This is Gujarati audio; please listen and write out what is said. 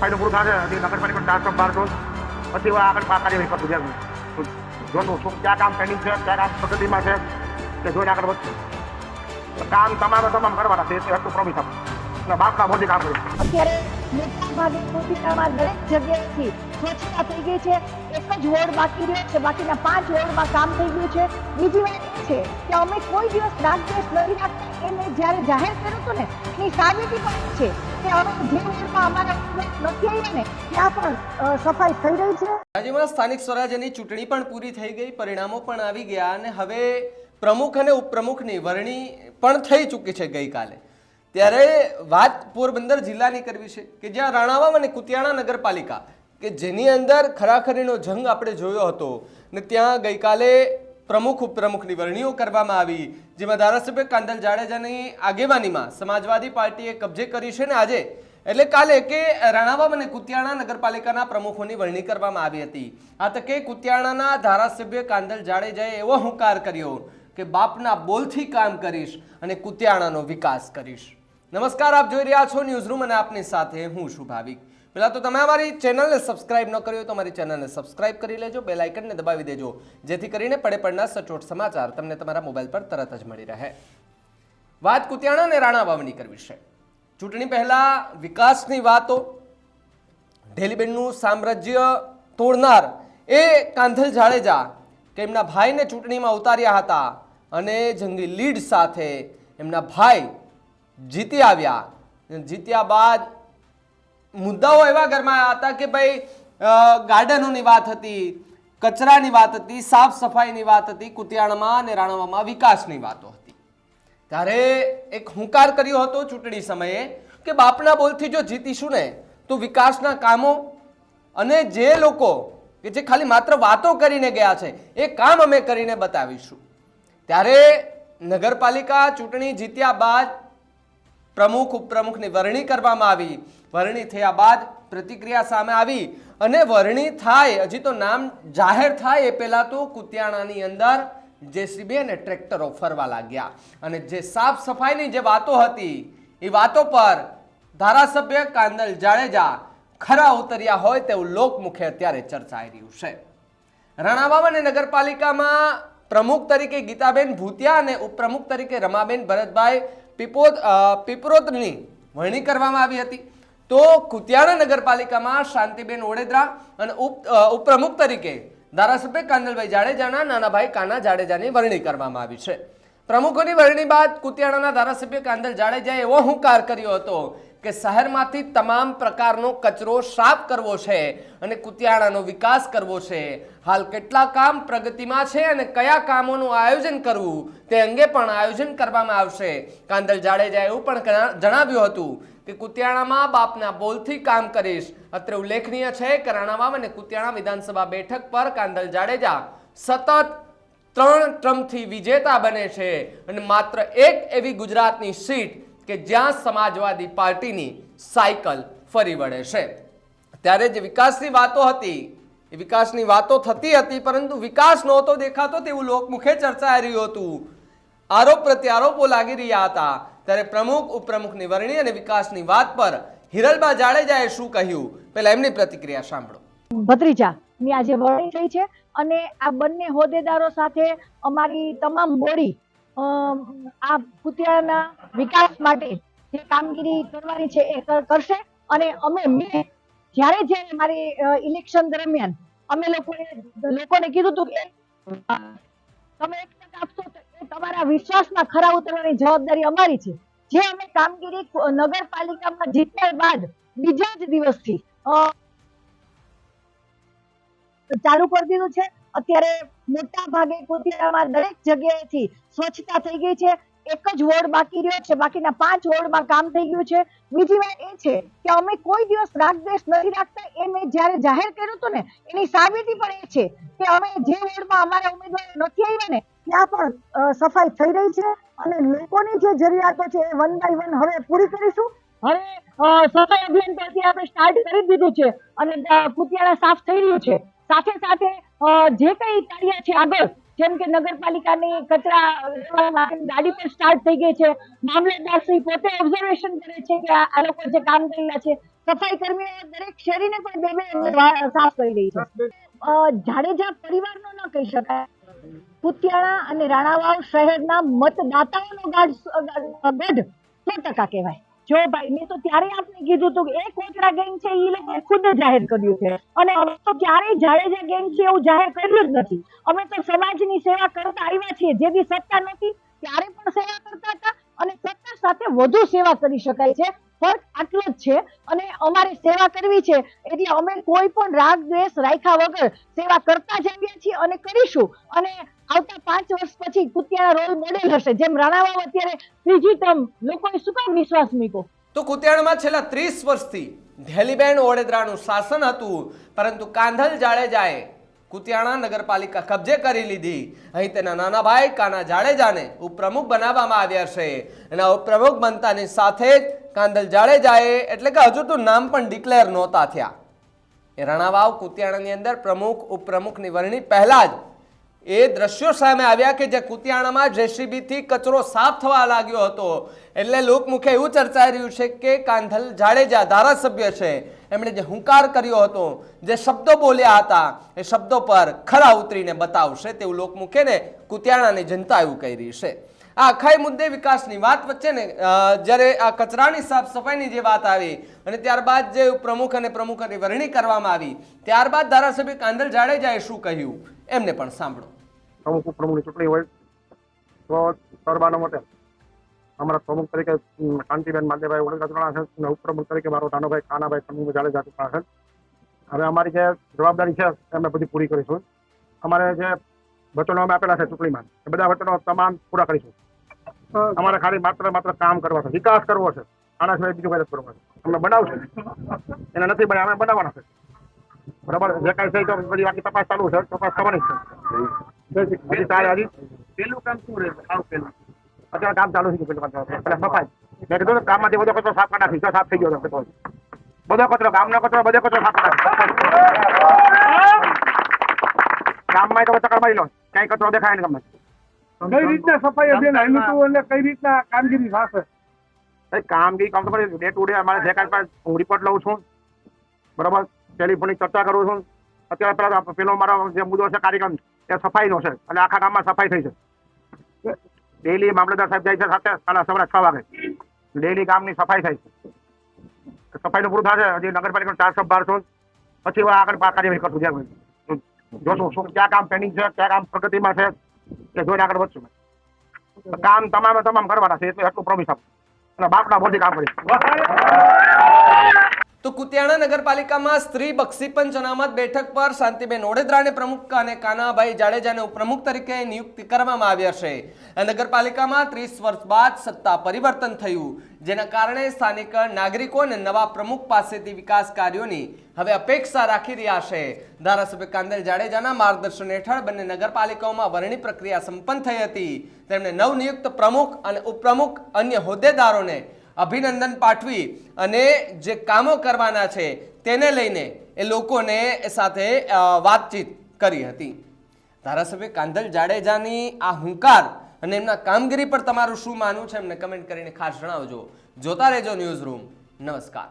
સફાઈનું પૂરું થશે. હજી નગરપાલિકા ચારસો બારસો પછી હવે આગળ કાર્યવાહી કરશું જેમ જોશું શું, ક્યાં કામ પેન્ડિંગ છે, ક્યાં કામ પદ્ધતિમાં છે, તે જોઈને આગળ વધશે. કામ તમારે તમામ કરવાના છે, એ એટલું પ્રોમિસ આપું. અને બાપના મોદી કામ કર્યું. અત્યારે મોટા દરેક જગ્યાએથી સ્વચ્છતા થઈ ગઈ છે. એક જ વોર્ડ બાકી રહ્યો છે. બાકીના પાંચ વોર્ડમાં કામ થઈ ગયું છે. બીજી વાત એ છે કે અમે કોઈ દિવસ રાગદ્વેષ નથી રાખતા એ જ્યારે જાહેર કર્યું હતું ને એની સાબિતી પણ છે. રાજ્યમાં સ્થાનિક સ્વરાજ્યની ચૂંટણી પણ પૂરી થઈ ગઈ, પરિણામો પણ આવી ગયા અને હવે પ્રમુખ અને ઉપપ્રમુખની વરણી પણ થઈ ચૂકી છે ગઈકાલે. ત્યારે વાત પોરબંદર જિલ્લાની કરવી છે કે જ્યાં રાણાવાવ અને કુતિયાણા નગરપાલિકા, કે જેની અંદર ખરાખરીનો જંગ આપણે જોયો હતો ને ત્યાં ગઈકાલે પ્રમુખ ઉપપ્રમુખની વરણીઓ કરવામાં આવી. જેમાં ધારાસભ્ય કાંદલ જાડેજાની આગેવાનીમાં સમાજવાદી પાર્ટીએ કબજે કરી છે ને આજે. એટલે કાલે કે રાણાવામ અને કુતિયાણા નગરપાલિકાના પ્રમુખોની વરણી કરવામાં આવી હતી. આ તકે કુતિયાણાના ધારાસભ્ય કાંદલ જાડેજાએ એવો હુંકાર કર્યો કે બાપના બોલથી કામ કરીશ અને કુતિયાણાનો વિકાસ કરીશ. નમસ્કાર, આપ જોઈ રહ્યા છો ન્યૂઝ રૂમ અને આપની સાથે હું છું ભાવિક. પહેલા તો તમે અમારી ચેનલને સબસ્ક્રાઇબ ન કરી હોય તો અમારી ચેનલને સબસ્ક્રાઇબ કરી લેજો બે લાઇકનને દબાવી દેજો, જેથી કરીને પડે પડના સચોટ સમાચાર તમને તમારા મોબાઈલ પર તરત જ મળી રહે. વાત કુતિયાણા અને રાણા વાવની કરવી છે. ચૂંટણી પહેલાં વિકાસની વાતો, ઢેલીબેનનું સામ્રાજ્ય તોડનાર એ કાંધલ જાડેજા, કે એમના ભાઈને ચૂંટણીમાં ઉતાર્યા હતા અને જંગી લીડ સાથે એમના ભાઈ જીતી આવ્યા. જીત્યા બાદ મુદ્દાઓ એવા ઘરમાં હતા કે ભાઈ ગાર્ડનોની વાત હતી, કચરાની વાત હતી, સાફ સફાઈની વાત હતી, કુતિયાણામાં અને રાણાવામાં વિકાસની વાતો હતી. ત્યારે એક હુંકાર કર્યો હતો ચૂંટણી સમયે કે બાપના બોલથી જો જીતીશું ને, તો વિકાસના કામો અને જે લોકો, કે જે ખાલી માત્ર વાતો કરીને ગયા છે, એ કામ અમે કરીને બતાવીશું. ત્યારે નગરપાલિકા ચૂંટણી જીત્યા બાદ પ્રમુખ, ઉપપ્રમુખની વરણી કરવામાં આવી. વરણી થયા બાદ પ્રતિક્રિયા સામે આવી અને વરણી થાય, હજી તો નામ જાહેર થાય એ પહેલાં તો કુતિયાણાની અંદર જેસીબી અને ટ્રેક્ટરો ફરવા લાગ્યા. અને જે સાફ સફાઈની જે વાતો હતી, એ વાતો પર ધારાસભ્ય કાંદલ જાડેજા ખરા ઉતર્યા હોય તેવું લોકમુખે અત્યારે ચર્ચાઈ રહ્યું છે. રણાવાવ અને નગરપાલિકામાં પ્રમુખ તરીકે ગીતાબેન ભૂતિયા અને ઉપપ્રમુખ તરીકે રમાબેન ભરતભાઈ પીપોદ પીપરોતની વરણી કરવામાં આવી હતી. તો કુતિયાણા નગરપાલિકામાં શાંતિબેન ઓડેદરા અને ઉપ ઉપપ્રમુખ તરીકે ધારાસભ્ય કાંદલભાઈ જાડેજાના, નાનાભાઈ કાના જાડેજાની વરણી કરવામાં આવી છે. પ્રમુખોની વરણી બાદ કુતિયાણાના ધારાસભ્ય કાંદલ જાડેજાએ એવો હુંકાર કર્યો હતો કે શહેરમાંથી તમામ પ્રકારનો કચરો સાફ કરવો છે અને કુતિયાણાનો વિકાસ કરવો છે. હાલ કેટલા કામ પ્રગતિમાં છે અને કયા કામોનું આયોજન કરવું તે અંગે પણ આયોજન કરવામાં આવશે. કાંદલ જાડેજાએ એવું પણ જણાવ્યું હતું કે કુતિયાણામાં બાપના બોલથી કામ કરીશ. અત્રે ઉલ્લેખનીય છે કે રાણાવામ અને કુતિયાણા વિધાનસભા બેઠક પર કાંદલ જાડેજા સતત ત્રણ ટ્રમ્પથી વિજેતા બને છે અને માત્ર એક એવી ગુજરાતની સીટ કે જ્યાં સમાજવાદી પાર્ટીની સાયકલ ફરી વળે છે. ત્યારે જે વિકાસની વાતો હતી વિકાસની વાતો થતી હતી, પરંતુ વિકાસ નહોતો દેખાતો તેવું લોકમુખે ચર્ચાઈ રહ્યું હતું. આરોપ પ્રત્યારોપો લાગી રહ્યા હતા. ત્યારે પ્રમુખ ઉપપ્રમુખની વરણી અને વિકાસની વાત પર હિરલબા જાડેજાએ શું કહ્યું? પહેલા એમની પ્રતિક્રિયા સાંભળો. ભત્રીજા ની આજે વરણી થઈ છે અને આ બંને હોદ્દેદારો સાથે અમારી તમામ બોડી આ કુતિયાના વિકાસ માટે જે કામગીરી કરવાની છે એ કરશે. અને અમે મેં જ્યારે જ્યારે મારી ઇલેક્શન દરમિયાન અમે લોકોએ લોકોને કીધું હતું કે તમે એક તક આપશો તો તમારા વિશ્વાસમાં ખરા ઉતરવાની જવાબદારી અમારી છે. જે અમે કામગીરી નગરપાલિકામાં જીત્યા બાદ બીજા જ દિવસથી ચાલુ કરી દીધું છે. અત્યારે મોટા ભાગે કુતિયામાં દરેક જગ્યાએથી સ્વચ્છતા થઈ ગઈ છે. એક જ વોર્ડ બાકી રહ્યો છે. બાકીના પાંચ વોર્ડમાં કામ થઈ ગયું છે. બીજી વાત એ છે કે અમે કોઈ દિવસ રાગદ્વેષ નથી રાખતા. એ મેં જ્યારે જાહેર કર્યું હતું ને, એની સાબિતી પણ એ છે કે અમે જે વોર્ડમાં અમારા ઉમેદવારો નથી આવ્યા ને, ત્યાં પણ સફાઈ થઈ રહી છે અને લોકોની જે જરૂરિયાતો છે એ વન બાય વન હવે પૂરી કરીશું. હવે સફાઈ અભિયાન પરથી આપણે સ્ટાર્ટ કરી દીધું છે અને કુતિયાળા સાફ થઈ રહ્યું છે. સાથે સાથે જે કઈ કાર્ય છે આગળ, જેમ કે નગરપાલિકાની કચરા ગાડી પર સ્ટાર્ટ થઈ ગઈ છે. મામલતદાર શ્રી પોતે ઓબ્ઝર્વેશન કરે છે કે આ લોકો જે કામ કરી રહ્યા છે, સફાઈ કર્મીઓ દરેક શેરીને પણ બે બે સાફ કરી રહી છે. જાડેજા પરિવારનો ન કહી શકાય. પુતિયાણા અને રાણાવાવ શહેરના મતદાતાઓનો ગઢ સો ટકા કહેવાય. જો ભાઈ, મેં તો ત્યારે આપને કીધું હતું કે એ કોચરા ગેંગ છે એ લોકો ખુદ જાહેર કર્યું છે. અને હવે તો ક્યારેય જાડેજા ગેંગ છે એવું જાહેર કર્યું જ નથી. અમે તો સમાજની સેવા કરતા આવ્યા છીએ, જે બી સત્તા નથી ત્યારે પણ સેવા કરતા હતા અને સત્તા સાથે વધુ સેવા કરી શકાય છે. ફરક આટલો જ છે. અને અમારે સેવા કરવી છે, એટલે અમે કોઈ પણ રાગ દ્વેષ રાખ્યા વગર સેવા કરતા જઈએ છીએ અને કરીશું. અને આવતા પાંચ વર્ષ પછી કુતિયાના રોલ મોડેલ હશે. જેમ રાણાવાવ અત્યારે ત્રીજી ટર્મ લોકોએ શું કામ વિશ્વાસ મૂક્યો? તો કુતિયાણામાં છેલ્લા ત્રીસ વર્ષથી ધેલીબેન ઓડેદરાનું શાસન હતું, પરંતુ કાંધલ જાડેજાએ કુતિયાણા નગરપાલિકા કબજે કરી લીધી. અહીં તેના નાના ભાઈ કાના જાડેજાને ઉપપ્રમુખ બનાવવામાં આવ્યા છે. અને ઉપપ્રમુખ બનતાની સાથે જ કાંધલ જાડેજાએ, એટલે કે હજુ તો નામ પણ ડિક્લેર નહોતા થયા. એ રણાવાવ કુતિયાણાની અંદર પ્રમુખ, ઉપપ્રમુખની વરણી પહેલા જ એ દ્રશ્યો સામે આવ્યા કે જે કુતિયાણામાં જેસીબીથી કચરો સાફ થવા લાગ્યો હતો. એટલે લોકમુખે એવું ચર્ચાઈ રહ્યું છે કે કાંધલ જાડેજા ધારાસભ્ય છે. એમણે જે હુંકાર કર્યો હતો, જે શબ્દો બોલ્યા હતા, એ શબ્દો પર ખરા ઉતરીને બતાવશે તેવું લોકમુખે ને કુતિયાણાની જનતા એવું કહી રહી છે. આ આખાય મુદ્દે વિકાસની વાત વચ્ચે ને જ્યારે આ કચરાની સાફ સફાઈની જે વાત આવી અને ત્યારબાદ જે પ્રમુખ અને પ્રમુખની વરણી કરવામાં આવી, ત્યારબાદ ધારાસભ્ય કાંધલ જાડેજાએ શું કહ્યું? એમને પણ સાંભળો. પ્રમુખ, પ્રમુખની ચૂંટણી હોય તો સરબાનો માટે અમારા પ્રમુખ તરીકે કાંતિબેન માંદેભાઈ ઓળખ ચૂંટણા છે ઉપપ્રમુખ તરીકે મારો નાનોભાઈ કાનાભાઈ, પ્રમુખ જાડેજા ચૂંટણા છે. હવે અમારી જે જવાબદારી છે એ અમે બધી પૂરી કરીશું. અમારે જે વચનો અમે આપેલા છે ચૂંટણીમાં, એ બધા વચનો તમામ પૂરા કરીશું. અમારે ખાલી માત્ર માત્ર કામ કરવા છે, વિકાસ કરવો છે. આના સિવાય બીજું કઈ નથી છે અમે બનાવશું. એને નથી બન્યા અમે બનાવવાના છે. બરાબર? જે કાંઈ એ તો પછી બાકી તપાસ ચાલુ છે. તપાસ થવાની છે. પેલું કામ શું રહે સાવ પેલું. અત્યારે કામ ચાલુ થઈ ગયું પેલું પેલા સફાઈ મેં કીધું કામમાંથી બધો કચરો સાફ કરી નાખી સાફ થઈ ગયો કચરો. બધો કચરો ગામનો કચરો બધો કચરો સાફ ગામમાં તો ચક્કર મારી લો. ક્યાંય કચરો દેખાય ને ગામમાં કઈ રીતના સફાઈ અભિયાન હાલ્યું હતું? એટલે કઈ રીતના કામગીરી થશે? કામગીરી કામ તો ડે ટુ ડે અમારે જે કાંઈ રિપોર્ટ લઉં છું. બરાબર? ટેલિફોનિક ચર્ચા કરું છું. અત્યારે પેલા પેલો મારો જે મુદ્દો છે કાર્યક્રમ, એ સફાઈનો છે. અને આખા ગામમાં સફાઈ થઈ છે. ડેલી મામલતદાર સાહેબ જાય છે સાથે સાડા સવારે છ વાગે. ડેલી ગામની સફાઈ થાય છે. સફાઈનું પૂરું થશે, હજી નગરપાલિકાનું ચારસો બારસો પછી હું આગળ કાર્યવાહી કરશું જ્યાં જોશું, શું, ક્યાં કામ પેન્ડિંગ છે, ક્યાં કામ પ્રગતિમાં છે, એ જોઈને આગળ વધશું કામ તમામે તમામ કરવાના છે, એટલે એટલું પ્રોમિસ આપું. અને બાપના બોધી કામ કરીશ. તો કુતિયાણા નગરપાલિકામાં સ્ત્રી બક્ષીપંચ અનામત બેઠક પર શાંતિબેન ઓડેદરાને પ્રમુખ અને કાનાભાઈ જાડેજાને ઉપપ્રમુખ તરીકે નિયુક્તિ કરવામાં આવ્યા છે. નગરપાલિકામાં ત્રીસ વર્ષ બાદ સત્તા પરિવર્તન થયું, જેના કારણે સ્થાનિક નાગરિકો અને નવા પ્રમુખ પાસેથી વિકાસ કાર્યોની હવે અપેક્ષા રાખી રહ્યા છે. ધારાસભ્ય કાંદલ જાડેજાના માર્ગદર્શન હેઠળ બંને નગરપાલિકાઓમાં વરણી પ્રક્રિયા સંપન્ન થઈ હતી. તેમણે નવનિયુક્ત પ્રમુખ અને ઉપપ્રમુખ અન્ય હોદ્દેદારોને અભિનંદન પાઠવી અને જે કામો કરવાના છે તેને લઈને એ લોકોને સાથે વાતચીત કરી હતી. ધારાસભ્ય કાંધલ જાડેજાની આ હુંકાર અને એમના કામગીરી પર તમારું શું માનવું છે? એમને કમેન્ટ કરીને ખાસ જણાવજો. જોતા રહેજો ન્યૂઝ રૂમ. નમસ્કાર.